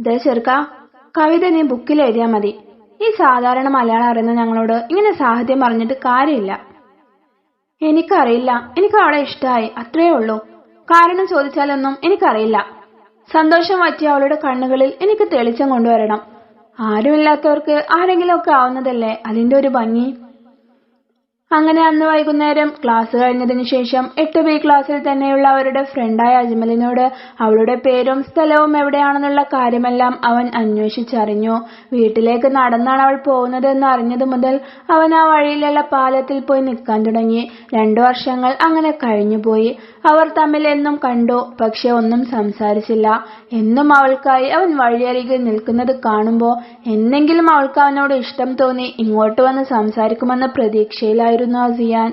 ദേ ചെറുക്ക കവിത നീ ബുക്കിൽ എഴുതിയാ മതി. ഈ സാധാരണ മലയാളം അറിയുന്ന ഞങ്ങളോട് ഇങ്ങനെ സാഹിത്യം പറഞ്ഞിട്ട് കാര്യമില്ല. എനിക്കറിയില്ല. എനിക്ക് അവളെ ഇഷ്ടമായി അത്രേ ഉള്ളൂ. കാരണം ചോദിച്ചാലൊന്നും എനിക്കറിയില്ല. സന്തോഷം പറ്റിയ അവളുടെ കണ്ണുകളിൽ എനിക്ക് തെളിച്ചം കൊണ്ടുവരണം. ആരുമില്ലാത്തവർക്ക് ആരെങ്കിലും ഒക്കെ ആവുന്നതല്ലേ? അതിന്റെ ഒരു ഭംഗി. അങ്ങനെ അന്ന് വൈകുന്നേരം ക്ലാസ് കഴിഞ്ഞതിന് ശേഷം എട്ട് ബി ക്ലാസ്സിൽ തന്നെയുള്ള അവരുടെ ഫ്രണ്ടായ അജ്മലിനോട് അവളുടെ പേരും സ്ഥലവും എവിടെയാണെന്നുള്ള കാര്യമെല്ലാം അവൻ അന്വേഷിച്ചറിഞ്ഞു. വീട്ടിലേക്ക് നടന്നാണ് അവൾ പോകുന്നത് എന്ന് അറിഞ്ഞതു മുതൽ അവൻ ആ വഴിയിലുള്ള പാലത്തിൽ പോയി നിൽക്കാൻ തുടങ്ങി. രണ്ടു വർഷങ്ങൾ അങ്ങനെ കഴിഞ്ഞുപോയി അവർ തമ്മിൽ എന്നും കണ്ടു പക്ഷെ ഒന്നും സംസാരിച്ചില്ല. എന്നും അവൾക്കായി അവൻ വഴിയരികിൽ നിൽക്കുന്നത് കാണുമ്പോൾ എന്നെങ്കിലും അവൾക്ക് അവനോട് ഇഷ്ടം തോന്നി ഇങ്ങോട്ട് വന്ന് സംസാരിക്കുമെന്ന പ്രതീക്ഷയിലായിരുന്നു ആ സിയാൻ.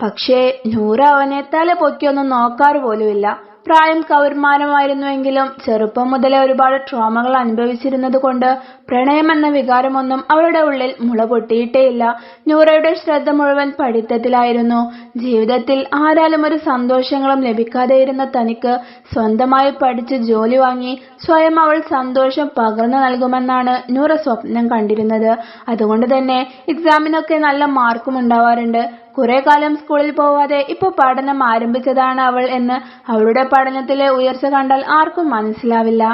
പക്ഷേ നൂറ അവനെ തല പൊക്കിയൊന്നും നോക്കാറ് പോലുമില്ല പ്രായം കൗർമാനമായിരുന്നുവെങ്കിലും ചെറുപ്പം മുതലേ ഒരുപാട് ട്രോമകൾ അനുഭവിച്ചിരുന്നത് കൊണ്ട് പ്രണയമെന്ന വികാരമൊന്നും അവരുടെ ഉള്ളിൽ മുള പൊട്ടിയിട്ടേയില്ല. നൂറയുടെ ശ്രദ്ധ മുഴുവൻ പഠിത്തത്തിലായിരുന്നു. ജീവിതത്തിൽ ആരാലും ഒരു സന്തോഷങ്ങളും ലഭിക്കാതെ ഇരുന്ന തനിക്ക് സ്വന്തമായി പഠിച്ച് ജോലി വാങ്ങി സ്വയം അവൾ സന്തോഷം പകർന്നു നൽകുമെന്നാണ് നൂറ സ്വപ്നം കണ്ടിരുന്നത്. അതുകൊണ്ട് തന്നെ എക്സാമിനൊക്കെ നല്ല മാർക്കും ഉണ്ടാവാറുണ്ട്. കുറെ കാലം സ്കൂളിൽ പോവാതെ ഇപ്പോൾ പഠനം ആരംഭിച്ചതാണ് അവൾ എന്ന് അവളുടെ പഠനത്തിലെ ഉയർച്ച കണ്ടാൽ ആർക്കും മനസ്സിലാവില്ല.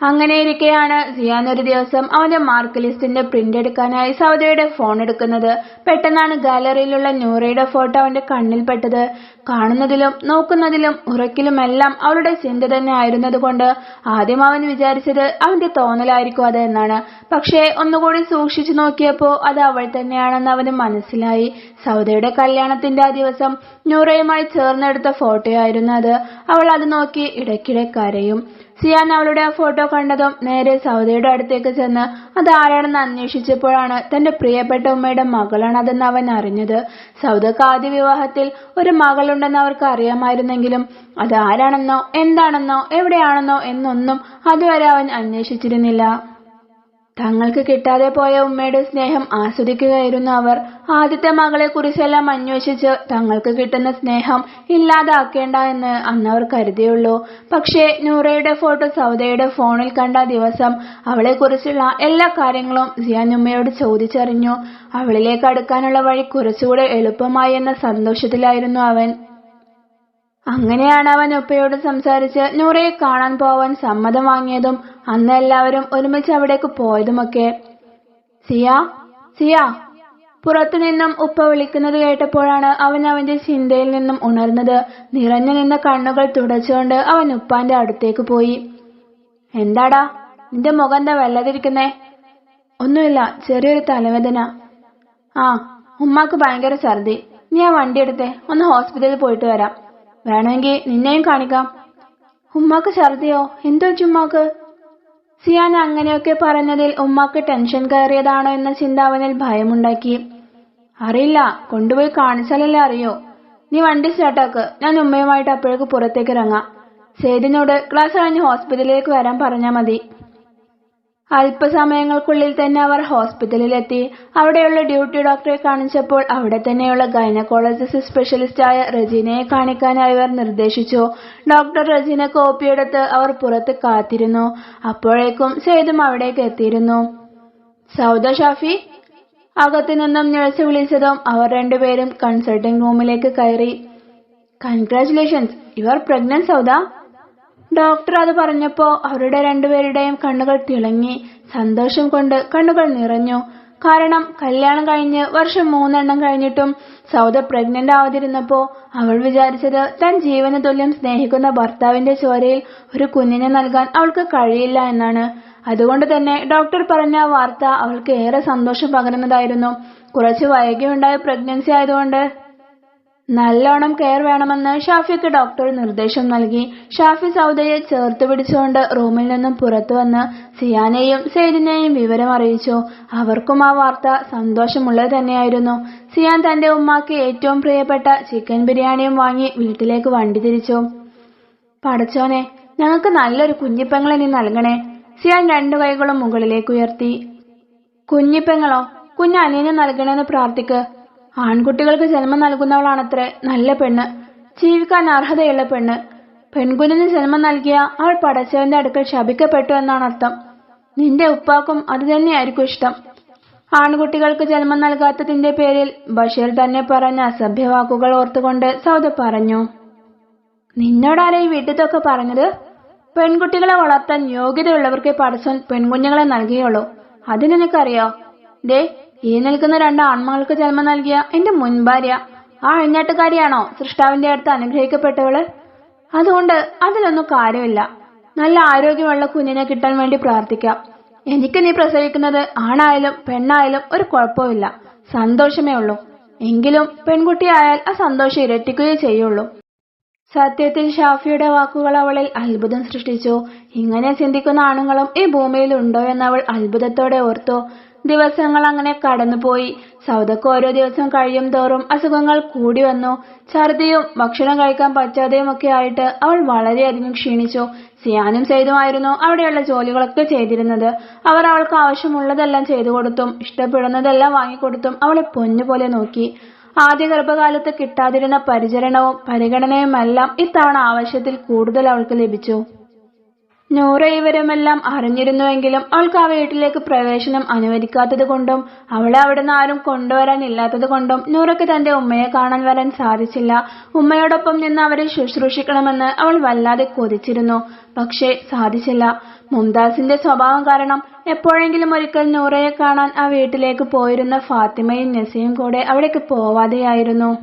അങ്ങനെയിരിക്കെയാണ് സിയാൻ ഒരു ദിവസം അവന്റെ മാർക്ക് ലിസ്റ്റിന്റെ പ്രിന്റ് എടുക്കാനായി സൗദയുടെ ഫോൺ എടുക്കുന്നത്. പെട്ടെന്നാണ് ഗാലറിയിലുള്ള നൂറയുടെ ഫോട്ടോ അവന്റെ കണ്ണിൽപ്പെട്ടത് കാണുന്നതിലും നോക്കുന്നതിലും ഉറക്കിലുമെല്ലാം അവളുടെ ചിന്ത തന്നെ ആയിരുന്നതുകൊണ്ട് ആദ്യം അവൻ വിചാരിച്ചത് അവന്റെ തോന്നലായിരിക്കും അത് എന്നാണ്. പക്ഷേ ഒന്നുകൂടി സൂക്ഷിച്ചു നോക്കിയപ്പോൾ അത് അവൾ തന്നെയാണെന്ന് അവന് മനസ്സിലായി. സൗദയുടെ കല്യാണത്തിന്റെ ആ ദിവസം നൂറയുമായി ചേർന്നെടുത്ത ഫോട്ടോയായിരുന്നു അത്. അവൾ അത് നോക്കി ഇടയ്ക്കിടെ കരയും. സിയാൻ അവളുടെ ആ ഫോട്ടോ കണ്ടതും നേരെ സൗദയുടെ അടുത്തേക്ക് ചെന്ന് അത് ആരാണെന്ന് അന്വേഷിച്ചപ്പോഴാണ് തന്റെ പ്രിയപ്പെട്ട ഉമ്മയുടെ മകളാണതെന്ന് അവൻ അറിഞ്ഞത്. സൗദക്ക് ആദ്യ വിവാഹത്തിൽ ഒരു മകളുണ്ടെന്ന് അവർക്ക് അറിയാമായിരുന്നെങ്കിലും അത് ആരാണെന്നോ എന്താണെന്നോ എവിടെയാണെന്നോ എന്നൊന്നും അതുവരെ അവൻ അന്വേഷിച്ചിരുന്നില്ല. തങ്ങൾക്ക് കിട്ടാതെ പോയ ഉമ്മയുടെ സ്നേഹം ആസ്വദിക്കുകയായിരുന്നു അവർ. ആദ്യത്തെ മകളെ കുറിച്ചെല്ലാം അന്വേഷിച്ച് തങ്ങൾക്ക് കിട്ടുന്ന സ്നേഹം ഇല്ലാതാക്കേണ്ട എന്ന് അന്ന് അവർ കരുതിയുള്ളൂ. പക്ഷേ നൂറയുടെ ഫോട്ടോ സൗദയുടെ ഫോണിൽ കണ്ട ദിവസം അവളെക്കുറിച്ചുള്ള എല്ലാ കാര്യങ്ങളും സിയാൻ ഉമ്മയോട് ചോദിച്ചറിഞ്ഞു. അവളിലേക്ക് അടുക്കാനുള്ള വഴി കുറച്ചുകൂടെ എളുപ്പമായി എന്ന സന്തോഷത്തിലായിരുന്നു അവൻ. അങ്ങനെയാണ് അവൻ ഉപ്പയോട് സംസാരിച്ച് നൂറയെ കാണാൻ പോവാൻ സമ്മതം വാങ്ങിയതും അന്ന് എല്ലാവരും ഒരുമിച്ച് അവിടേക്ക് പോയതുമൊക്കെ. സിയ സിയ. പുറത്തു നിന്നും ഉപ്പ വിളിക്കുന്നത് കേട്ടപ്പോഴാണ് അവൻ അവന്റെ ചിന്തയിൽ നിന്നും ഉണർന്നത്. നിറഞ്ഞു നിന്ന കണ്ണുകൾ തുടച്ചുകൊണ്ട് അവൻ ഉപ്പാന്റെ അടുത്തേക്ക് പോയി. എന്താടാ നിന്റെ മുഖം എന്താ വെള്ളതിരിക്കുന്നേ ഒന്നുമില്ല ചെറിയൊരു തലവേദന. ആ ഉമ്മാക്ക് ഭയങ്കര ഛർദി. നീ ആ വണ്ടി എടുത്തേ ഒന്ന് ഹോസ്പിറ്റലിൽ പോയിട്ട് വരാം. വേണമെങ്കിൽ നിന്നെയും കാണിക്കാം. ഉമ്മാക്ക് ഛർദിയോ? എന്തോ ഉമ്മാക്ക്? സിയാൻ അങ്ങനെയൊക്കെ പറഞ്ഞതിൽ ഉമ്മാക്ക് ടെൻഷൻ കയറിയതാണോ എന്ന ചിന്ത അവനിൽ ഭയമുണ്ടാക്കി. അറിയില്ല കൊണ്ടുപോയി കാണിച്ചാലല്ലേ അറിയോ. നീ വണ്ടി സ്റ്റാർട്ടാക്ക് ഞാൻ ഉമ്മയുമായിട്ട് അപ്പോഴേക്ക് പുറത്തേക്ക് ഇറങ്ങാം. സേതിനോട് ക്ലാസ് കഴിഞ്ഞ് ഹോസ്പിറ്റലിലേക്ക് വരാൻ പറഞ്ഞാൽ മതി. അല്പസമയങ്ങൾക്കുള്ളിൽ തന്നെ അവർ ഹോസ്പിറ്റലിലെത്തി. അവിടെയുള്ള ഡ്യൂട്ടി ഡോക്ടറെ കാണിച്ചപ്പോൾ അവിടെ തന്നെയുള്ള ഗൈനക്കോളജിസ്റ്റ് സ്പെഷ്യലിസ്റ്റായ റജീനയെ കാണിക്കാനായി അവർ നിർദ്ദേശിച്ചു. ഡോക്ടർ റജീന കോപ്പിയെടുത്ത് അവർ പുറത്ത് കാത്തിരുന്നു. അപ്പോഴേക്കും സേതും അവിടേക്ക് എത്തിയിരുന്നു. സൗദ ഷാഫി? അകത്തു നിന്നും നഴ്സ് വിളിച്ചതും അവർ രണ്ടുപേരും കൺസൾട്ടിംഗ് റൂമിലേക്ക് കയറി. Congratulations you are pregnant Sauda. Doctor അത് പറഞ്ഞപ്പോ അവരുടെ രണ്ടുപേരുടെയും കണ്ണുകൾ തിളങ്ങി സന്തോഷം കൊണ്ട് കണ്ണുകൾ നിറഞ്ഞു. കാരണം കല്യാണം കഴിഞ്ഞ് വർഷം മൂന്നെണ്ണം കഴിഞ്ഞിട്ടും സൗദ പ്രഗ്നന്റ് ആവാതിരുന്നപ്പോ അവൾ വിചാരിച്ചത് താൻ ജീവന തുല്യം സ്നേഹിക്കുന്ന ഭർത്താവിന്റെ ചോരയിൽ ഒരു കുഞ്ഞിനെ നൽകാൻ അവൾക്ക് കഴിയില്ല എന്നാണ്. അതുകൊണ്ട് തന്നെ ഡോക്ടർ പറഞ്ഞ വാർത്ത അവൾക്ക് ഏറെ സന്തോഷം പകരുന്നതായിരുന്നു. കുറച്ച് വൈകിയുണ്ടായ പ്രഗ്നൻസി ആയതുകൊണ്ട് നല്ലോണം കെയർ വേണമെന്ന് ഷാഫിക്ക് ഡോക്ടർ നിർദ്ദേശം നൽകി. ഷാഫി സൗദയെ ചേർത്ത് പിടിച്ചുകൊണ്ട് റൂമിൽ നിന്നും പുറത്തു വന്ന് സിയാനെയും സെയ്ദിനെയും വിവരം അറിയിച്ചു. അവർക്കും ആ വാർത്ത സന്തോഷമുള്ളത് തന്നെയായിരുന്നു. സിയാൻ തന്റെ ഉമ്മാക്ക് ഏറ്റവും പ്രിയപ്പെട്ട ചിക്കൻ ബിരിയാണിയും വാങ്ങി വീട്ടിലേക്ക് വണ്ടി തിരിച്ചു. പടച്ചോനെ ഞങ്ങൾക്ക് നല്ലൊരു കുഞ്ഞിപ്പെങ്ങളെ നീ നൽകണേ. സിയാൻ രണ്ടു കൈകളും മുകളിലേക്ക് ഉയർത്തി. കുഞ്ഞിപ്പെങ്ങളോ? കുഞ്ഞ് അനിയനെ നൽകണമെന്ന് പ്രാർത്ഥിക്ക്. ആൺകുട്ടികൾക്ക് ജന്മം നൽകുന്നവളാണത്രേ നല്ല പെണ്ണ്. ജീവിക്കാൻ അർഹതയുള്ള പെണ്ണ്. പെൺകുഞ്ഞിന് ജന്മം നൽകിയ അവൾ പടച്ചവന്റെ അടുക്കൽ ശപിക്കപ്പെട്ടു എന്നാണ് അർത്ഥം നിന്റെ ഉപ്പാക്കും അത് തന്നെയായിരിക്കും ഇഷ്ടം. ആൺകുട്ടികൾക്ക് ജന്മം നൽകാത്തതിന്റെ പേരിൽ ബഷീർ തന്നെ പറഞ്ഞ അസഭ്യവാക്കുകൾ ഓർത്തുകൊണ്ട് സൗദ പറഞ്ഞു. നിന്നോടാരാ ഈ വീട്ടിലൊക്കെ പറഞ്ഞത്? പെൺകുട്ടികളെ വളർത്താൻ യോഗ്യതയുള്ളവർക്ക് പടച്ചോൻ പെൺകുഞ്ഞുങ്ങളെ നൽകിയുള്ളൂ. അത് നിനക്കറിയോ ദേ ഈ നിൽക്കുന്ന രണ്ട് ആൺമകൾക്ക് ജന്മം നൽകിയ എന്റെ മുൻഭാര്യ ആ അഴിഞ്ഞാട്ടുകാരിയാണോ സൃഷ്ടാവിന്റെ അടുത്ത് അനുഗ്രഹിക്കപ്പെട്ടവൾ? അതുകൊണ്ട് അതിലൊന്നും കാര്യമില്ല. നല്ല ആരോഗ്യമുള്ള കുഞ്ഞിനെ കിട്ടാൻ വേണ്ടി പ്രാർത്ഥിക്കാം. എനിക്ക് നീ പ്രസവിക്കുന്നത് ആണായാലും പെണ്ണായാലും ഒരു കുഴപ്പമില്ല സന്തോഷമേ ഉള്ളൂ. എങ്കിലും പെൺകുട്ടിയായാൽ ആ സന്തോഷം ഇരട്ടിക്കുകയേ ചെയ്യുള്ളൂ. സത്യത്തിൽ ഷാഫിയുടെ വാക്കുകൾ അവളിൽ അത്ഭുതം സൃഷ്ടിച്ചു. ഇങ്ങനെ ചിന്തിക്കുന്ന ആണുങ്ങളും ഈ ഭൂമിയിൽ ഉണ്ടോ എന്ന് അവൾ അത്ഭുതത്തോടെ ഓർത്തു. ദിവസങ്ങൾ അങ്ങനെ കടന്നുപോയി. സൗദക്ക് ഓരോ ദിവസം കഴിയും തോറും അസുഖങ്ങൾ കൂടി വന്നു. ഛർദിയും ഭക്ഷണം കഴിക്കാൻ പറ്റാതെയും ഒക്കെ ആയിട്ട് അവൾ വളരെയധികം ക്ഷീണിച്ചു. സിയാനും സെയ്തുമായിരുന്നു അവിടെയുള്ള ജോലികളൊക്കെ ചെയ്തിരുന്നത്. അവർ അവൾക്ക് ആവശ്യമുള്ളതെല്ലാം ചെയ്തു കൊടുത്തും ഇഷ്ടപ്പെടുന്നതെല്ലാം വാങ്ങിക്കൊടുത്തും അവളെ പൊന്നുപോലെ നോക്കി. ആദ്യ ഗർഭകാലത്ത് കിട്ടാതിരുന്ന പരിചരണവും പരിഗണനയുമെല്ലാം ഇത്തവണ ആവശ്യത്തിൽ കൂടുതൽ അവൾക്ക് ലഭിച്ചു. നൂറ ഇവരുമെല്ലാം അറിഞ്ഞിരുന്നുവെങ്കിലും അവൾക്ക് ആ വീട്ടിലേക്ക് പ്രവേശനം അനുവദിക്കാത്തത് കൊണ്ടും അവളെ അവിടെ നിന്ന് ആരും കൊണ്ടുവരാനില്ലാത്തത് കൊണ്ടും നൂറയ്ക്ക് തന്റെ ഉമ്മയെ കാണാൻ വരാൻ സാധിച്ചില്ല. ഉമ്മയോടൊപ്പം നിന്ന് അവരെ ശുശ്രൂഷിക്കണമെന്ന് അവൾ വല്ലാതെ കൊതിച്ചിരുന്നു. പക്ഷേ സാധിച്ചില്ല. മുംതാസിന്റെ സ്വഭാവം കാരണം എപ്പോഴെങ്കിലും ഒരിക്കൽ നൂറയെ കാണാൻ ആ വീട്ടിലേക്ക് പോയിരുന്ന ഫാത്തിമയും നസയും കൂടെ അവിടേക്ക് പോവാതെയായിരുന്നു.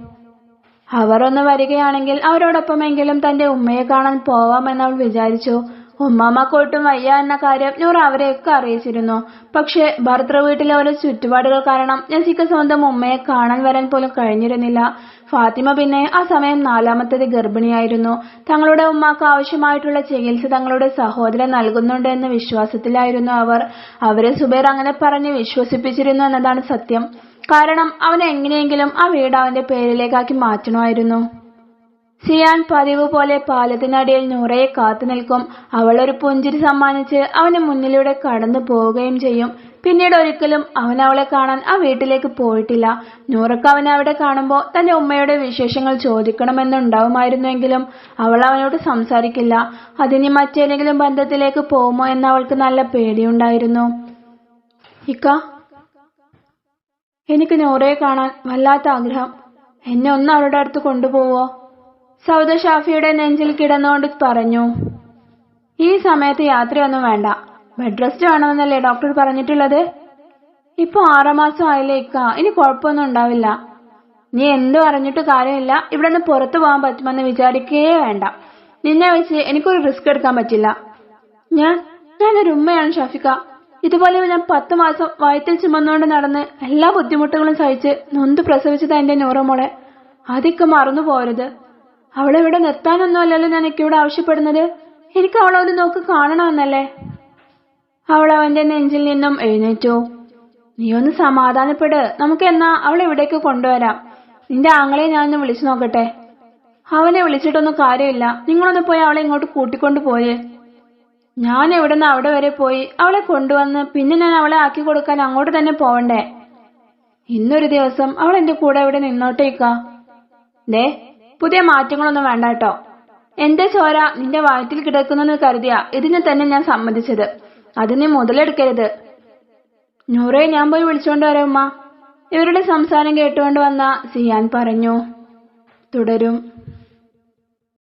അവർ ഒന്ന് വരികയാണെങ്കിൽ അവരോടൊപ്പമെങ്കിലും തന്റെ ഉമ്മയെ കാണാൻ പോവാമെന്ന് അവൾ വിചാരിച്ചു. ഉമ്മാമ്മക്കൊട്ടും വയ്യ എന്ന കാര്യം ഞാൻ അവരെയൊക്കെ അറിയിച്ചിരുന്നു. പക്ഷെ ഭർത്തൃ വീട്ടിലെ ഓരോ ചുറ്റുപാടുകൾ കാരണം നസിക്ക് സ്വന്തം ഉമ്മയെ കാണാൻ വരാൻ പോലും കഴിഞ്ഞിരുന്നില്ല. ഫാത്തിമ പിന്നെ ആ സമയം നാലാമത്തത് ഗർഭിണിയായിരുന്നു. തങ്ങളുടെ ഉമ്മാക്ക് ആവശ്യമായിട്ടുള്ള ചികിത്സ തങ്ങളുടെ സഹോദരൻ നൽകുന്നുണ്ട് എന്ന വിശ്വാസത്തിലായിരുന്നു അവർ. അവരെ സുബൈർ അങ്ങനെ പറഞ്ഞ് വിശ്വസിപ്പിച്ചിരുന്നു എന്നതാണ് സത്യം. കാരണം അവനെ എങ്ങനെയെങ്കിലും ആ വീട് അവന്റെ പേരിലേക്കാക്കി മാറ്റണമായിരുന്നു. സിയാൻ പതിവ് പോലെ പാലത്തിനടിയിൽ നൂറയെ കാത്തു നിൽക്കും. അവളൊരു പുഞ്ചിരി സമ്മാനിച്ച് അവന് മുന്നിലൂടെ കടന്നു പോവുകയും ചെയ്യും. പിന്നീട് ഒരിക്കലും അവൻ അവളെ കാണാൻ ആ വീട്ടിലേക്ക് പോയിട്ടില്ല. നൂറക്ക് അവനെ അവിടെ കാണുമ്പോൾ തന്റെ ഉമ്മയുടെ വിശേഷങ്ങൾ ചോദിക്കണമെന്നുണ്ടാവുമായിരുന്നുവെങ്കിലും അവൾ അവനോട് സംസാരിക്കില്ല. അതിനി മറ്റേതെങ്കിലും ബന്ധത്തിലേക്ക് പോകുമോ എന്ന് അവൾക്ക് നല്ല പേടിയുണ്ടായിരുന്നു. ഇക്ക എനിക്ക് നൂറയെ കാണാൻ വല്ലാത്ത ആഗ്രഹം. എന്നെ ഒന്ന് അവളുടെ അടുത്ത് കൊണ്ടുപോവോ? സൗദ ഷാഫിയുടെ നെഞ്ചിൽ കിടന്നുകൊണ്ട് പറഞ്ഞു ഈ സമയത്ത് യാത്രയൊന്നും വേണ്ട. ബെഡ് റെസ്റ്റ് വേണമെന്നല്ലേ ഡോക്ടർ പറഞ്ഞിട്ടുള്ളത്? ഇപ്പൊ ആറുമാസം ആയില്ലേ ഇക്ക ഇനി കുഴപ്പമൊന്നും ഉണ്ടാവില്ല. നീ എന്തു അറിഞ്ഞിട്ട് കാര്യമില്ല. ഇവിടെ നിന്ന് പുറത്തു പോകാൻ പറ്റുമെന്ന് വിചാരിക്കേ വേണ്ട. നിന്നെ വെച്ച് എനിക്കൊരു റിസ്ക് എടുക്കാൻ പറ്റില്ല. ഞാൻ ഞാനൊരു ഉമ്മയാണ് ഷാഫിക്ക ഇതുപോലെ ഞാൻ പത്ത് മാസം വയറ്റിൽ ചുമന്നുകൊണ്ട് നടന്ന് എല്ലാ ബുദ്ധിമുട്ടുകളും സഹിച്ച് നൊന്ത് പ്രസവിച്ചതാ എന്റെ നൂറമോളെ അതൊക്കെ മറന്നു പോരുത് അവളെ ഇവിടെ നിർത്താനൊന്നുമല്ലല്ലോ ഞാൻ എനിക്കിവിടെ ആവശ്യപ്പെടുന്നത്. എനിക്ക് അവളെ ഒരു നോക്ക് കാണണമെന്നല്ലേ? അവൾ അവന്റെ നെഞ്ചിൽ നിന്നും എഴുന്നേറ്റു. നീ ഒന്ന് സമാധാനപ്പെട്. നമുക്ക് എന്നാ അവളെ ഇവിടേക്ക് കൊണ്ടുവരാം. നിന്റെ ആങ്ങളെ ഞാനൊന്ന് വിളിച്ചു നോക്കട്ടെ. അവനെ വിളിച്ചിട്ടൊന്നും കാര്യമില്ല. നിങ്ങളൊന്ന് പോയി അവളെ ഇങ്ങോട്ട് കൂട്ടിക്കൊണ്ടു പോയേ ഞാൻ എവിടെ നിന്ന് അവിടെ വരെ പോയി അവളെ കൊണ്ടുവന്ന് പിന്നെ ഞാൻ അവളെ ആക്കി കൊടുക്കാൻ അങ്ങോട്ട് തന്നെ പോവണ്ടേ? ഇന്നൊരു ദിവസം അവൾ എന്റെ കൂടെ ഇവിടെ നിന്നോട്ടേക്കാ. ദേ പുതിയ മാറ്റങ്ങളൊന്നും വേണ്ട കേട്ടോ. എന്റെ ചോര നിന്റെ വയറ്റിൽ കിടക്കുന്നെന്ന് കരുതിയാ ഇതിനെ തന്നെ ഞാൻ സമ്മതിച്ചത്. അത് നീ മുതലെടുക്കരുത്. നൂറെ ഞാൻ പോയി വിളിച്ചോണ്ട് വരാം ഉമ്മ. ഇവരുടെ സംസാരം കേട്ടുകൊണ്ട് വന്ന സിയാൻ പറഞ്ഞു. തുടരും.